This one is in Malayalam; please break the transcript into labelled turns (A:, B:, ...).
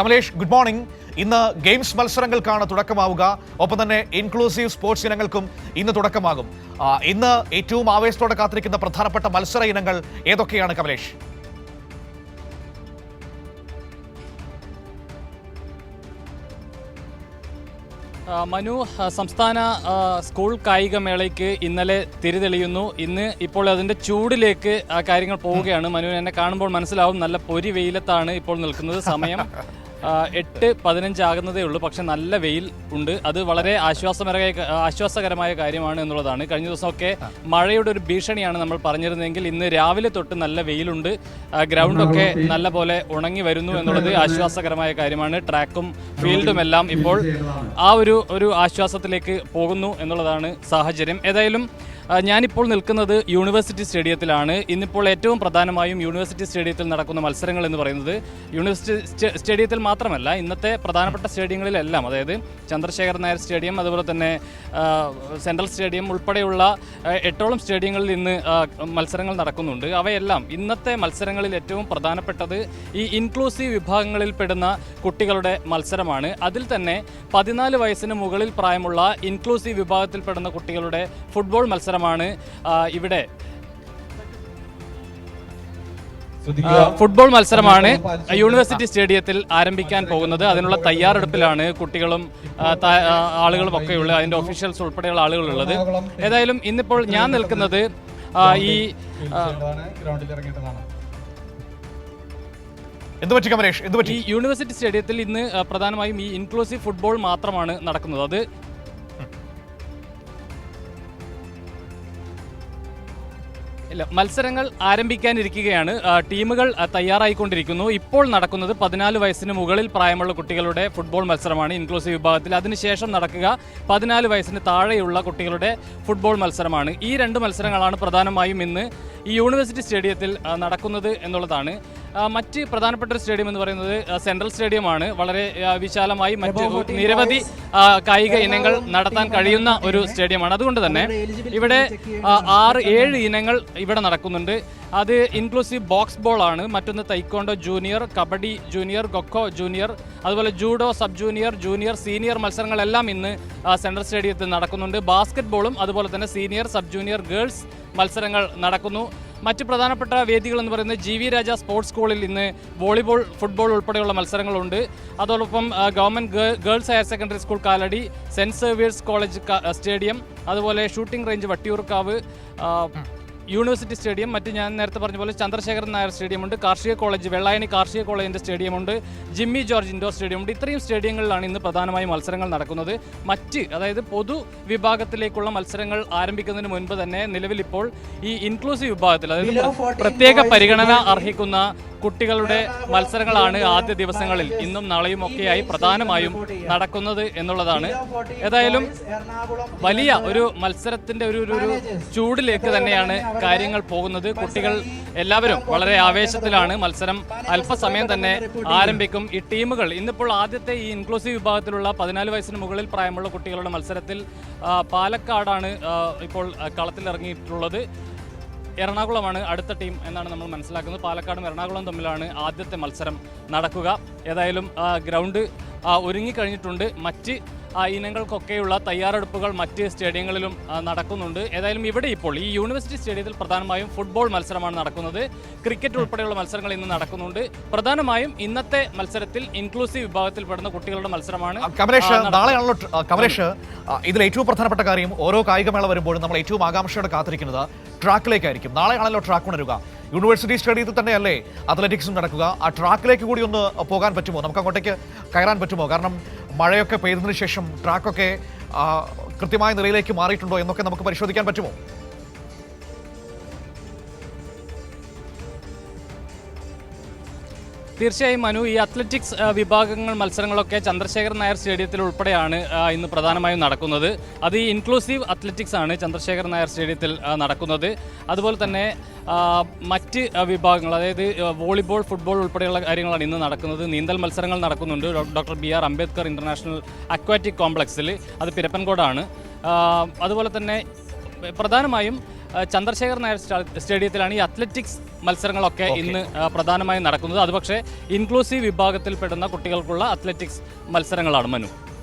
A: കമലേഷ് ഗുഡ് മോർണിംഗ് ഇന്ന് ഗെയിംസ് മത്സരങ്ങൾക്കാണ് തുടക്കമാവുക. ഒപ്പം തന്നെ ഇൻക്ലൂസീവ് സ്പോർട്സ് ഇനങ്ങൾക്കും ഇന്ന് തുടക്കമാകും. ഇന്ന് ഏറ്റവും ആവേശത്തോടെ കാത്തിരിക്കുന്ന പ്രധാനപ്പെട്ട മത്സര ഇനങ്ങൾ ഏതൊക്കെയാണ് കമലേഷ്?
B: മനു സംസ്ഥാന സ്കൂൾ കായികമേളയ്ക്ക് ഇന്നലെ തിരിതെളിയുന്നു. ഇന്ന് ഇപ്പോൾ അതിന്റെ ചൂടിലേക്ക് കാര്യങ്ങൾ പോവുകയാണ്. മനു എന്നെ കാണുമ്പോൾ മനസ്സിലാവും. നല്ല പൊരി വെയിലത്താണ് ഇപ്പോൾ നിൽക്കുന്നത് സമയം. എട്ട് പതിനഞ്ചാകുന്നതേ ഉള്ളൂ. പക്ഷെ നല്ല വെയിൽ ഉണ്ട്. അത് വളരെ ആശ്വാസകരമായ ആശ്വാസകരമായ കാര്യമാണ് എന്നുള്ളതാണ്. കഴിഞ്ഞ ദിവസമൊക്കെ മഴയുടെ ഒരു ഭീഷണിയാണ് നമ്മൾ പറഞ്ഞിരുന്നതെങ്കിൽ ഇന്ന് രാവിലെ തൊട്ട് നല്ല വെയിലുണ്ട്. ഗ്രൗണ്ടൊക്കെ നല്ല പോലെ ഉണങ്ങി വരുന്നു എന്നുള്ളത് ആശ്വാസകരമായ കാര്യമാണ്. ട്രാക്കും ഫീൽഡും എല്ലാം ഇപ്പോൾ ആ ഒരു ഒരു ആശ്വാസത്തിലേക്ക് പോകുന്നു എന്നുള്ളതാണ് സാഹചര്യം. ഏതായാലും ഞാനിപ്പോൾ നിൽക്കുന്നത് യൂണിവേഴ്സിറ്റി സ്റ്റേഡിയത്തിലാണ്. ഇന്നിപ്പോൾ ഏറ്റവും പ്രധാനമായും യൂണിവേഴ്സിറ്റി സ്റ്റേഡിയത്തിൽ നടക്കുന്ന മത്സരങ്ങൾ എന്ന് പറയുന്നത് യൂണിവേഴ്സിറ്റി സ്റ്റേഡിയത്തിൽ മാത്രമല്ല ഇന്നത്തെ പ്രധാനപ്പെട്ട സ്റ്റേഡിയങ്ങളിലെല്ലാം അതായത് ചന്ദ്രശേഖർ നായർ സ്റ്റേഡിയം അതുപോലെ തന്നെ സെൻട്രൽ സ്റ്റേഡിയം ഉൾപ്പെടെയുള്ള എട്ടോളം സ്റ്റേഡിയങ്ങളിൽ ഇന്ന് മത്സരങ്ങൾ നടക്കുന്നുണ്ട്. അവയെല്ലാം ഇന്നത്തെ മത്സരങ്ങളിൽ ഏറ്റവും പ്രധാനപ്പെട്ടത് ഈ ഇൻക്ലൂസീവ് വിഭാഗങ്ങളിൽ പെടുന്ന കുട്ടികളുടെ മത്സരമാണ്. അതിൽ തന്നെ പതിനാല് വയസ്സിന് മുകളിൽ പ്രായമുള്ള ഇൻക്ലൂസീവ് വിഭാഗത്തിൽപ്പെടുന്ന കുട്ടികളുടെ ഫുട്ബോൾ മത്സരമാണ് ഇവിടെ. ഫുട്ബോൾ മത്സരമാണ് യൂണിവേഴ്സിറ്റി സ്റ്റേഡിയത്തിൽ ആരംഭിക്കാൻ പോകുന്നത്. അതിനുള്ള തയ്യാറെടുപ്പിലാണ് കുട്ടികളും ആളുകളും ഒക്കെ ഉള്ളത്. അതിന്റെ ഒഫീഷ്യൽസ് ഉൾപ്പെടെയുള്ള ആളുകളുള്ളത് ഏതായാലും ഇന്നിപ്പോൾ ഞാൻ നിൽക്കുന്നത് ഈ
C: ഗ്രൗണ്ടിൽ ഇറങ്ങിയിട്ടതാണ്.
A: എന്ത് പറ്റി കമലേഷ്? എന്ത് പറ്റി?
B: ഈ യൂണിവേഴ്സിറ്റി സ്റ്റേഡിയത്തിൽ ഇന്ന് പ്രധാനമായും ഈ ഇൻക്ലൂസീവ് ഫുട്ബോൾ മാത്രമാണ് നടക്കുന്നത്. അത് ഇല്ല മത്സരങ്ങൾ ആരംഭിക്കാനിരിക്കുകയാണ്. ടീമുകൾ തയ്യാറായിക്കൊണ്ടിരിക്കുന്നു. ഇപ്പോൾ നടക്കുന്നത് പതിനാല് വയസ്സിന് മുകളിൽ പ്രായമുള്ള കുട്ടികളുടെ ഫുട്ബോൾ മത്സരമാണ് ഇൻക്ലൂസീവ് വിഭാഗത്തിൽ. അതിനുശേഷം നടക്കുക പതിനാല് വയസ്സിന് താഴെയുള്ള കുട്ടികളുടെ ഫുട്ബോൾ മത്സരമാണ്. ഈ രണ്ട് മത്സരങ്ങളാണ് പ്രധാനമായും ഇന്ന് ഈ യൂണിവേഴ്സിറ്റി സ്റ്റേഡിയത്തിൽ നടക്കുന്നത് എന്നുള്ളതാണ്. മറ്റ് പ്രധാനപ്പെട്ട ഒരു സ്റ്റേഡിയം എന്ന് പറയുന്നത് സെൻട്രൽ സ്റ്റേഡിയമാണ്. വളരെ വിശാലമായി മറ്റ് നിരവധി കായിക ഇനങ്ങൾ നടത്താൻ കഴിയുന്ന ഒരു സ്റ്റേഡിയമാണ്. അതുകൊണ്ട് തന്നെ ഇവിടെ ആറ് ഏഴ് ഇനങ്ങൾ ഇവിടെ നടക്കുന്നുണ്ട്. അത് ഇൻക്ലൂസീവ് ബോക്സ് ബോൾ ആണ്. മറ്റൊന്ന് taekwondo junior kabaddi junior ഗൊക്കോ junior അതുപോലെ judo sub junior junior senior മത്സരങ്ങളെല്ലാം ഇന്ന് സെൻട്രൽ സ്റ്റേഡിയത്തിൽ നടക്കുന്നുണ്ട്. ബാസ്കറ്റ് ബോളും അതുപോലെ തന്നെ സീനിയർ സബ് ജൂനിയർ ഗേൾസ് മത്സരങ്ങൾ നടക്കുന്നു. മറ്റ് പ്രധാനപ്പെട്ട വേദികൾ എന്ന് പറയുന്നത് ജി വി രാജ സ്പോർട്സ് സ്കൂളിൽ ഇന്ന് വോളിബോൾ ഫുട്ബോൾ ഉൾപ്പെടെയുള്ള മത്സരങ്ങളുണ്ട്. അതോടൊപ്പം government girls higher secondary school Kaladi Saint Xavier's college stadium അതുപോലെ shooting range Vattiyoorkavu university stadium മറ്റ് ഞാൻ നേരത്തെ പറഞ്ഞ പോലെ ചന്ദ്രശേഖരൻ നായർ സ്റ്റേഡിയമുണ്ട് കാർഷിക കോളേജ് വെള്ളായണി കാർഷിക കോളേജിന്റെ സ്റ്റേഡിയമുണ്ട് ജിമ്മി ജോർജ് ഇൻഡോർ സ്റ്റേഡിയമുണ്ട്. ഇത്രയും സ്റ്റേഡിയങ്ങളിലാണ് ഇന്ന് പ്രധാനമായും മത്സരങ്ങൾ നടക്കുന്നത്. മറ്റ് അതായത് പൊതു വിഭാഗത്തിലേക്കുള്ള മത്സരങ്ങൾ ആരംഭിക്കുന്നതിന് മുൻപ് തന്നെ നിലവിൽ ഇപ്പോൾ ഈ ഇൻക്ലൂസീവ് വിഭാഗത്തിൽ അതായത് പ്രത്യേക പരിഗണന അർഹിക്കുന്ന കുട്ടികളുടെ മത്സരങ്ങളാണ് ആദ്യ ദിവസങ്ങളിൽ ഇന്നും നാളെയും ഒക്കെയായി പ്രധാനമായും നടക്കുന്നത് എന്നുള്ളതാണ്. ഏതായാലും വലിയ ഒരു മത്സരത്തിന്റെ ഒരു ഒരു- ചൂടിലേക്ക് തന്നെയാണ് കാര്യങ്ങൾ പോകുന്നത്. കുട്ടികൾ എല്ലാവരും വളരെ ആവേശത്തിലാണ് മത്സരം അല്പസമയം തന്നെ ആരംഭിക്കും ഈ ടീമുകൾ. ഇന്നിപ്പോൾ ആദ്യത്തെ ഈ ഇൻക്ലൂസീവ് വിഭാഗത്തിലുള്ള പതിനാല് വയസ്സിന് മുകളിൽ പ്രായമുള്ള കുട്ടികളുടെ മത്സരത്തിൽ പാലക്കാടാണ് ഇപ്പോൾ കളത്തിലിറങ്ങിയിട്ടുള്ളത്. എറണാകുളമാണ് അടുത്ത ടീം എന്നാണ് നമ്മൾ മനസ്സിലാക്കുന്നത്. പാലക്കാടും എറണാകുളം തമ്മിലാണ് ആദ്യത്തെ മത്സരം നടക്കുക. ഏതായാലും ഗ്രൗണ്ട് ഒരുങ്ങിക്കഴിഞ്ഞിട്ടുണ്ട്. മറ്റ് ഇനങ്ങൾക്കൊക്കെയുള്ള തയ്യാറെടുപ്പുകൾ മറ്റ് സ്റ്റേഡിയങ്ങളിലും നടക്കുന്നുണ്ട്. ഏതായാലും ഇവിടെ ഇപ്പോൾ ഈ യൂണിവേഴ്സിറ്റി സ്റ്റേഡിയത്തിൽ പ്രധാനമായും ഫുട്ബോൾ മത്സരമാണ് നടക്കുന്നത്. ക്രിക്കറ്റ് ഉൾപ്പെടെയുള്ള മത്സരങ്ങൾ ഇന്ന് നടക്കുന്നുണ്ട്. പ്രധാനമായും ഇന്നത്തെ മത്സരത്തിൽ ഇൻക്ലൂസീവ് വിഭാഗത്തിൽപ്പെടുന്ന കുട്ടികളുടെ മത്സരമാണ്.
A: നാളെയാണല്ലോ കമലേഷ് ഇതിൽ ഏറ്റവും പ്രധാനപ്പെട്ട കാര്യം ഓരോ കായികമേള വരുമ്പോഴും നമ്മൾ ഏറ്റവും ആകാംക്ഷയോടെ കാത്തിരിക്കുന്നത് ട്രാക്കിലേക്കായിരിക്കും. നാളെയാണല്ലോ ട്രാക്ക് ഉണരുക യൂണിവേഴ്സിറ്റി സ്റ്റേഡിയത്തിൽ തന്നെയല്ലേ? അത്ലറ്റിക്സും നടക്കുക ആ ട്രാക്കിലേക്ക് കൂടി ഒന്ന് പോകാൻ പറ്റുമോ? നമുക്ക് അങ്ങോട്ടേക്ക് കയറാൻ പറ്റുമോ? കാരണം മഴയൊക്കെ പെയ്തതിനു ശേഷം ട്രാക്കൊക്കെ കൃത്യമായ നിലയിലേക്ക് മാറിയിട്ടുണ്ടോ എന്നൊക്കെ നമുക്ക് പരിശോധിക്കാൻ പറ്റുമോ?
B: തീർച്ചയായും മനു ഈ അത്ലറ്റിക്സ് വിഭാഗങ്ങൾ മത്സരങ്ങളൊക്കെ ചന്ദ്രശേഖർ നായർ സ്റ്റേഡിയത്തിൽ ഉൾപ്പെടെയാണ് ഇന്ന് പ്രധാനമായും നടക്കുന്നത്. അത് ഈ ഇൻക്ലൂസീവ് അത്ലറ്റിക്സ് ആണ് ചന്ദ്രശേഖർ നായർ സ്റ്റേഡിയത്തിൽ നടക്കുന്നത്. അതുപോലെ തന്നെ മറ്റ് വിഭാഗങ്ങൾ അതായത് വോളിബോൾ ഫുട്ബോൾ ഉൾപ്പെടെയുള്ള കാര്യങ്ങളാണ് ഇന്ന് നടക്കുന്നത്. നീന്തൽ മത്സരങ്ങൾ നടക്കുന്നുണ്ട്. Doctor B R Ambedkar international aquatic കോംപ്ലക്സിൽ. അത് പിരപ്പൻകോടാണ്. അതുപോലെ തന്നെ പ്രധാനമായും ചന്ദ്രശേഖർ നായർ സ്റ്റേഡിയത്തിലാണ് ഈ അത്ലറ്റിക്സ് മത്സരങ്ങളൊക്കെ ഇന്ന് പ്രധാനമായും നടക്കുന്നത്. അതുപക്ഷേ ഇൻക്ലൂസീവ് വിഭാഗത്തിൽപ്പെടുന്ന കുട്ടികൾക്കുള്ള അത്ലറ്റിക്സ് മത്സരങ്ങളാണ് മനു.